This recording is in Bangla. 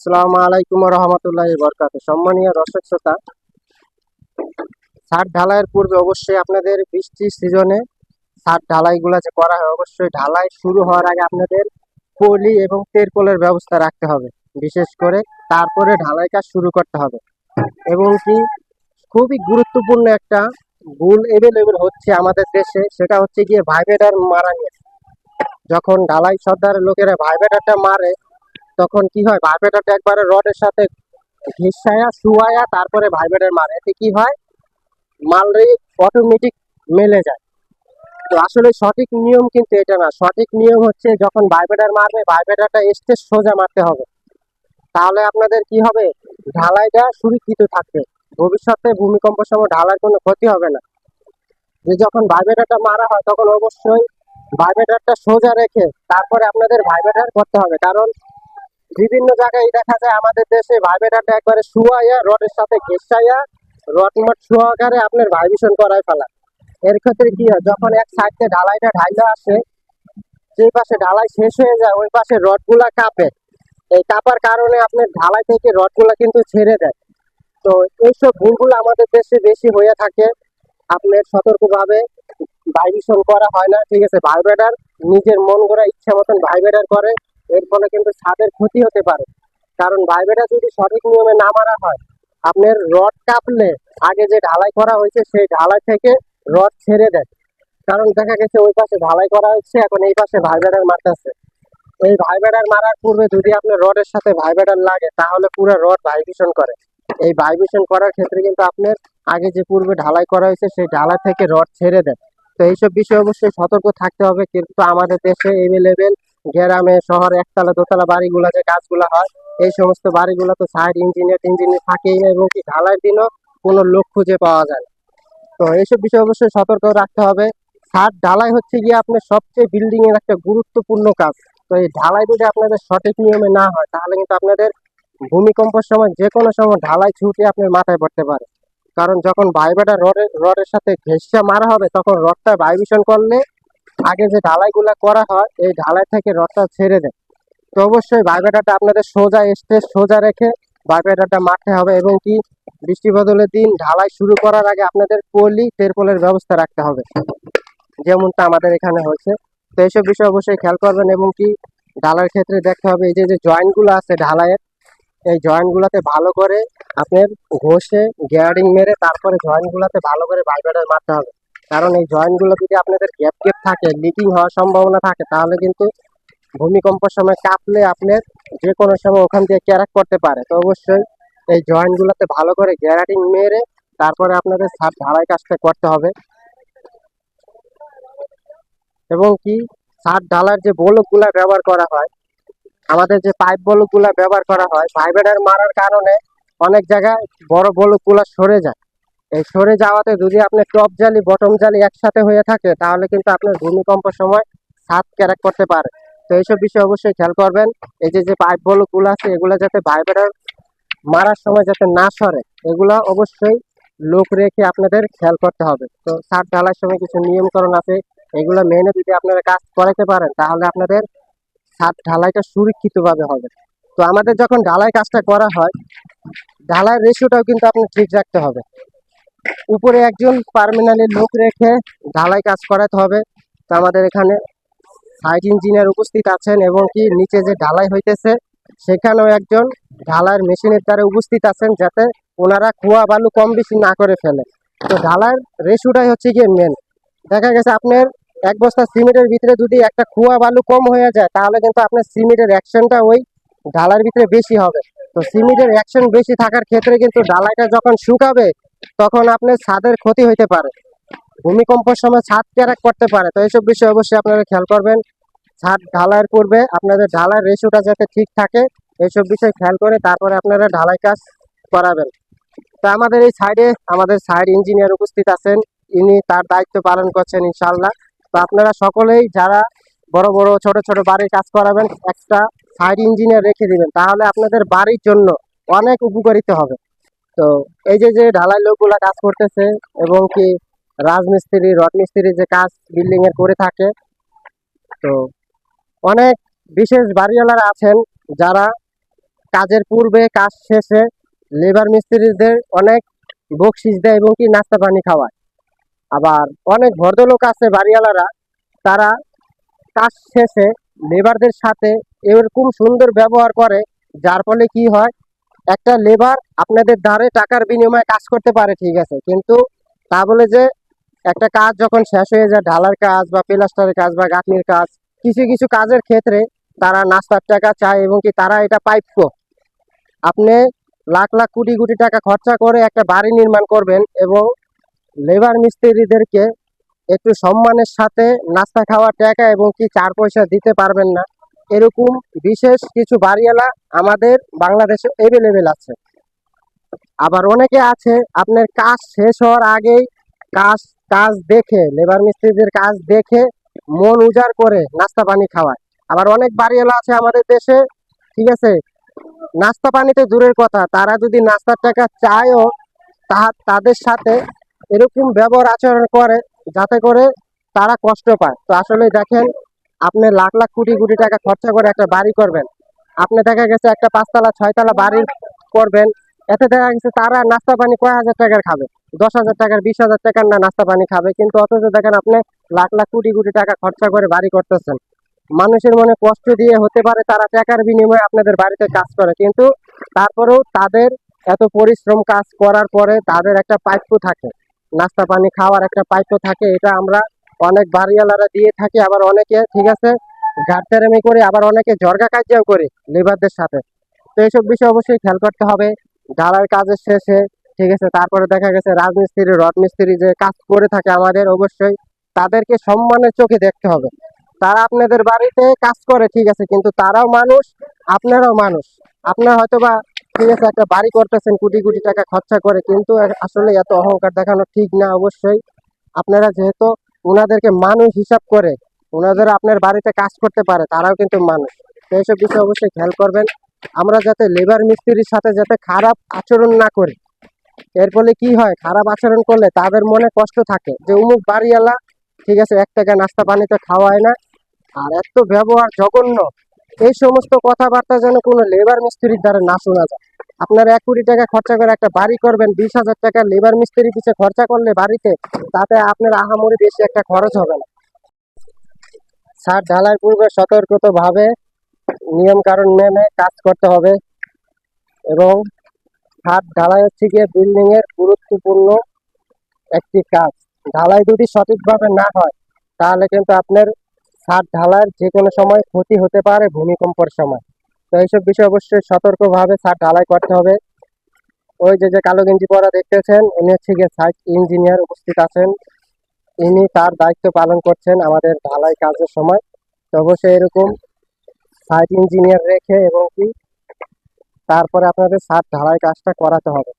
আসসালামু আলাইকুম রহমতুল্লাহ বরকাত। সম্মানীয় দর্শক শ্রোতা, ছাদ ঢালাইয়ের পূর্বে অবশ্যই আপনাদের বৃষ্টির সিজনে ছাদ ঢালাইগুলো যে করা হয়, অবশ্যই ঢালাই শুরু হওয়ার আগে আপনাদের পলি এবং তেরপলের ব্যবস্থা রাখতে হবে। বিশেষ করে তারপরে ঢালাই কাজ শুরু করতে হবে। এবং কি খুবই গুরুত্বপূর্ণ একটা ভুল এভেলেবেল হচ্ছে আমাদের দেশে, সেটা হচ্ছে গিয়ে ভাইব্রেটার মারা নিয়ে যখন ঢালাই সর্দার লোকেরা ভাইব্রেটারটা মারে তখন কি হয়? ভাইব্রেটারটা একবারে রডের সাথে ঘিসায়া শুয়ায়া, তারপরে ভাইব্রেটার মারে। এতে কি হয়? মালরে অটোমেটিক মেলে যায়। তো আসলে সঠিক নিয়ম কিন্তু এটা না। সঠিক নিয়ম হচ্ছে যখন ভাইব্রেটার মারবে ভাইব্রেটারটা এসতে সোজা মারতে হবে। তাহলে আপনাদের কি হবে? ঢালাইটা সুরক্ষিত থাকবে। ভবিষ্যতে ভূমিকম্প সময় ঢালার কোনো ক্ষতি হবে না। যে যখন ভাইব্রেটারটা মারা হয়, তখন অবশ্যই ভাইব্রেটারটা সোজা রেখে তারপরে আপনাদের ভাইব্রেটার করতে হবে। কারণ বিভিন্ন জায়গায় দেখা যায় আমাদের দেশে ভাইব্রেটারটা একবারে শুয়াইয়া, রডের সাথে ঘেসাইয়া রড মট সহকারে আপনার ভাইব্রেশন করায় ফেলা। এর ক্ষেত্রে কি হয়, যখন এক সাইডে ঢালাইটা ঢাইলা আসে যে পাশে ঢালাই শেষ হয়ে যায়, ওই পাশে রডগুলা কাঁপে। এই কাঁপার কারণে আপনার ঢালাই থেকে রডগুলা কিন্তু ছেড়ে দেয়। তো এইসব ভুলগুলো আমাদের দেশে বেশি হয়ে থাকে। আপনার সতর্কভাবে ভাইব্রেশন করা হয় না, ঠিক আছে? ভাইব্রেটার নিজের মন গড়া ইচ্ছা মতন ভাইব্রেটার করে। এর ফলে কিন্তু ছাদের ক্ষতি হতে পারে। কারণ ভাইব্রেটার যদি সঠিক নিয়মে না মারা হয়, আপনার রড কাঁপলে আগে যে ঢালাই করা হয়েছে, সেই ঢালাই থেকে রড ছেড়ে দেয়। কারণ দেখা গেছে ওই পাশে ঢালাই করা হচ্ছে এখন এই পাশে ভাইব্রেটার মারতেছে এই ভাইব্রেটার মারার পূর্বে যদি আপনার রডের সাথে ভাইব্রেটার লাগে, তাহলে পুরো রড ভাইব্রেশন করে। এই ভাইব্রেশন করার ক্ষেত্রে কিন্তু আপনার আগে যে পূর্বে ঢালাই করা হয়েছে, সেই ঢালাই থেকে রড ছেড়ে দেয়। তো এইসব বিষয়ে অবশ্যই সতর্ক থাকতে হবে, কিন্তু আমাদের দেশে এভেলেবেল গ্রামে, শহরে, একতলা, দোতলা বাড়িগুলো যে কাজগুলো হয়, এই সমস্ত বাড়িগুলো তো সাইড ইঞ্জিনিয়ার ইঞ্জিনিয়ার থাকেই না এবং কি ঢালাইয়ের দিনও কোনো লোক খুঁজে পাওয়া যায় না। তো এইসব বিষয়ে অবশ্যই সতর্ক রাখতে হবে। ছাদ ঢালাই হচ্ছে গিয়ে আপনার সবচেয়ে বিল্ডিং এর একটা গুরুত্বপূর্ণ কাজ। তো এই ঢালাই যদি আপনাদের সঠিক নিয়মে না হয়, তাহলে কিন্তু আপনাদের ভূমিকম্পের সময় যে কোনো সময় ঢালাই ছুটে আপনার মাথায় পড়তে পারে। কারণ যখন ভাইব্রেটার রডের রডের সাথে ঘেঁষা মারা হবে, তখন রডটা ভাইব্রেশন করলে আগে যে ঢালাইগুলা করা হয়, এই ঢালাই থেকে রডটা ছেড়ে দেয় তো অবশ্যই ভাইব্রেটারটা আপনাদের সোজা স্টেজ সোজা রেখে ভাইব্রেটারটা মারতে হবে এবং কি বৃষ্টি বদলের দিন ঢালাই শুরু করার আগে আপনাদের পলি, তেরপলের ব্যবস্থা রাখতে হবে, যেমনটা আমাদের এখানে হয়েছে। তো এইসব বিষয় অবশ্যই খেয়াল করবেন এবং কি ঢালার ক্ষেত্রে দেখতে হবে, এই যে যে জয়েন্টগুলো আছে ঢালাইয়ের, এই জয়েন্টগুলোতে ভালো করে আপনার ঘষে, গিয়ারিং মেরে তারপরে জয়েন্টগুলোতে ভালো করে ভাইব্রেটার মারতে হবে। কারণ এই জয়েন্টগুলো যদি আপনাদের গ্যাপ গ্যাপ থাকে লিকিং হওয়ার সম্ভাবনা থাকে, তাহলে কিন্তু ভূমিকম্পের সময় কাঁপলে আপনার যে কোনো সময় ওখান থেকে ক্যারাক করতে পারে তো অবশ্যই এই জয়েন্টগুলোতে ভালো করে গ্যারাটিং মেরে তারপরে আপনাদের ছাদ ঢালাই কাজটা করতে হবে। এবং কি? ছাদ ঢালার যে বলকগুলা ব্যবহার করা হয়, আমাদের যে পাইপ বলকগুলা ব্যবহার করা হয় ভাইব্রেটার মারার কারণে অনেক জায়গায় বড় বলকগুলা সরে যায়। এই সরে যাওয়াতে যদি আপনার টপ জালি বটম জালি একসাথে হয়ে থাকে, তাহলে কিন্তু আপনার ভূমিকম্প সময় ছাদ ক্যারাক করতে পারে। তো এইসব বিষয়ে অবশ্যই খেয়াল করবেন। এই যে যে পাইপ বলকগুলো আছে, এগুলো যাতে ভাইব্রেটার মারার সময় যাতে না সরে, এগুলো অবশ্যই লোক রেখে আপনাদের খেয়াল করতে হবে। তো ছাদ ঢালার সময় কিছু নিয়মকরণ আছে, এগুলো মেনে যদি আপনারা কাজ করাতে পারেন, তাহলে আপনাদের ছাদ ঢালাইটা সুরক্ষিতভাবে হবে। তো আমাদের যখন ঢালাই কাজটা করা হয়, ঢালাইয়ের রেশিওটাও কিন্তু আপনি ঠিক রাখতে হবে। উপরে একজন পার্মিনালি লোক রেখে ঢালাই কাজ করাতে হবে। তো আমাদের এখানে সাইট ইঞ্জিনিয়ার উপস্থিত আছেন এবং কি নিচে যে ঢালাই হইতেছে, সেখানেও একজন ঢালাইয়ের মেশিনের দ্বারা উপস্থিত আছেন যাতে ওনারা কুয়া বালু কম বেশি না করে ফেলে। তো ঢালাইয়ের রেশিওটাই হচ্ছে গিয়ে মেন দেখা গেছে আপনার এক বস্তা সিমেন্টের ভিতরে যদি একটা কুয়া বালু কম হয়ে যায়, তাহলে কিন্তু আপনার সিমেন্টের অ্যাকশনটা ওই ঢালাইয়ের ভিতরে বেশি হবে। তো সিমেন্টের অ্যাকশন বেশি থাকার ক্ষেত্রে কিন্তু ঢালাইটা যখন শুকাবে তখন আপনার ছাদের ক্ষতি হইতে পারে। ভূমিকম্পের সময় ছাদ ক্যারাক করতে পারে। তো এইসব বিষয়ে অবশ্যই আপনারা খেয়াল করবেন। ছাদ ঢালাইয়ের পূর্বে আপনাদের ঢালাইয়ের রেশিওটা যাতে ঠিক থাকে, এইসব বিষয় খেয়াল করে তারপরে আপনারা ঢালাই কাজ করাবেন। তো আমাদের এই সাইডে আমাদের সাইড ইঞ্জিনিয়ার উপস্থিত আছেন। ইনি তার দায়িত্ব পালন করছেন ইনশাল্লাহ তো আপনারা সকলেই যারা বড় বড়, ছোট ছোট বাড়ির কাজ করাবেন, একটা সাইড ইঞ্জিনিয়ার রেখে দিবেন। তাহলে আপনাদের বাড়ির জন্য অনেক উপকারিত হবে। তো এই যে যে ঢালাই লোকগুলা কাজ করতেছে এবং কি রাজমিস্ত্রি রড মিস্ত্রি যে কাজ বিল্ডিং এর করে থাকে, তো অনেক বিশেষ বাড়িওয়ালারা আছেন যারা কাজের পূর্বে কাজ শেষে লেবার মিস্ত্রিদের অনেক বকশিস দেয় এবং কি নাস্তা পানি খাওয়ায়। আবার অনেক ভদ্রলোক আছে বাড়িওয়ালারা, তারা কাজ শেষে লেবারদের সাথে এরকম সুন্দর ব্যবহার করে, যার ফলে কি হয় একটা লেবার আপনাদের দ্বারে টাকার বিনিময়ে কাজ করতে পারে, ঠিক আছে। কিন্তু তা বলে যে একটা কাজ যখন শেষ হয়ে যায়, ঢালার কাজ বা প্লাস্টারের কাজ বা গাঁথনির কাজ, কিছু কিছু কাজের ক্ষেত্রে তারা নাস্তার টাকা চায় এবং কি তারা এটা প্রাপ্য আপনি লাখ লাখ, কোটি কোটি টাকা খরচা করে একটা বাড়ি নির্মাণ করবেন এবং লেবার মিস্ত্রিদেরকে একটু সম্মানের সাথে নাস্তা খাওয়ার টাকা এবং কি চার পয়সা দিতে পারবেন না। এরকম বিশেষ কিছু বাড়িওয়ালা আমাদের বাংলাদেশে এভেলেবেল আছে। আবার অনেকে আছে, আপনার কাজ শেষ হওয়ার আগেই কাজ কাজ দেখে লেবার মিস্ত্রিদের কাজ দেখে মন উজাড় করে নাস্তা পানি খাওয়ায়। আবার অনেক বাড়িওয়ালা আছে আমাদের দেশে, ঠিক আছে? নাস্তা পানিতে দূরের কথা, তারা যদি নাস্তার টাকা চায়ও তা তাদের সাথে এরকম ব্যবহার আচরণ করে, যাতে করে তারা কষ্ট পায়। তো আসলে দেখেন আপনি লাখ লাখ কোটি কোটি টাকা খরচা করে একটা বাড়ি করবেন। আপনি দেখা গেছে একটা পাঁচতলা, ছয়তলা বাড়ি করবেন। এতে দেখা গেছে তারা নাস্তা পানি কয় হাজার টাকার খাবে? দশ হাজার টাকার, বিশ হাজার টাকার না নাস্তা পানি খাবে? কিন্তু অথচ দেখেন আপনি লাখ লাখ কোটি কোটি টাকা খরচা করে বাড়ি করতেছেন। মানুষের মনে কষ্ট দিয়ে হতে পারে তারা টাকার বিনিময়ে আপনাদের বাড়িতে কাজ করে। কিন্তু তারপরেও তাদের এত পরিশ্রম কাজ করার পরে তাদের একটা পাইপ্য থাকে। নাস্তা পানি খাওয়ার একটা পাইপ্য থাকে। এটা আমরা অনেক বাড়িওয়ালারা দিয়ে থাকে, আবার অনেকে, ঠিক আছে, ঘাটতেরামি করে, আবার অনেকে জর্গা কাজিয়াও করে লেবারদের সাথে। তো এইসব বিষয়ে অবশ্যই খেয়াল করতে হবে। ঢালার কাজের শেষে, ঠিক আছে, তারপরে দেখা গেছে রাজমিস্ত্রি, রথমিস্ত্রি যে কাজ করে থাকে আমাদের, অবশ্যই তাদেরকে সম্মানের চোখে দেখতে হবে। তারা আপনাদের বাড়িতে কাজ করে, ঠিক আছে, কিন্তু তারাও মানুষ, আপনারাও মানুষ। আপনার হয়তো বা ঠিক আছে, একটা বাড়ি করতেছেন, কোটি কোটি টাকা খরচা করে, কিন্তু আসলে এত অহংকার দেখানো ঠিক না, অবশ্যই। আপনারা যেহেতু ওনাদেরকে মানুষ হিসাব করে ওনাদের আপনার বাড়িতে কাজ করতে পারে, তারাও কিন্তু মানুষ। এইসব বিষয়ে অবশ্যই খেয়াল করবেন। আমরা যাতে লেবার মিস্ত্রির সাথে যাতে খারাপ আচরণ না করি, এর ফলে কি হয়? খারাপ আচরণ করলে তাদের মনে কষ্ট থাকে যে, উমুক বাড়িওয়ালা, ঠিক আছে, এক টাকা নাস্তা পানিতে খাওয়ায় না, আর এত ব্যবহার জঘন্য। এই সমস্ত কথাবার্তা যেন কোনো লেবার মিস্ত্রির দ্বারা না শোনা যায়। আপনারা এক কোটি টাকা খরচা করে একটা বাড়ি করবেন, বিশ হাজার টাকা লেবার মিস্ত্রি পিছিয়ে খরচা করলে বাড়িতে, তাতে আপনার আহামরি বেশি একটা খরচ হবে না। ছাদ ঢালাই পূর্বে সতর্কত ভাবে নিয়ম কারণ মেনে কাজ করতে হবে এবং ছাদ ঢালাই হচ্ছে গিয়ে বিল্ডিং এর গুরুত্বপূর্ণ একটি কাজ। ঢালাই যদি সঠিকভাবে না হয়, তাহলে কিন্তু আপনার ছাদ ঢালাইয়ের যে কোনো সময় ক্ষতি হতে পারে ভূমিকম্পর সময়। তো এইসব বিষয়ে অবশ্যই সতর্কভাবে সার ঢালাই করতে হবে। ওই যে যে কালো গেঞ্জি পরা দেখতেছেন, উনি হচ্ছে গিয়ে সাইট ইঞ্জিনিয়ার উপস্থিত আছেন। ইনি তার দায়িত্ব পালন করছেন আমাদের ঢালাই কাজের সময়। তো অবশ্যই এরকম সাইট ইঞ্জিনিয়ার রেখে এবং কি তারপরে আপনাদের সার ঢালাই কাজটা করাতে হবে।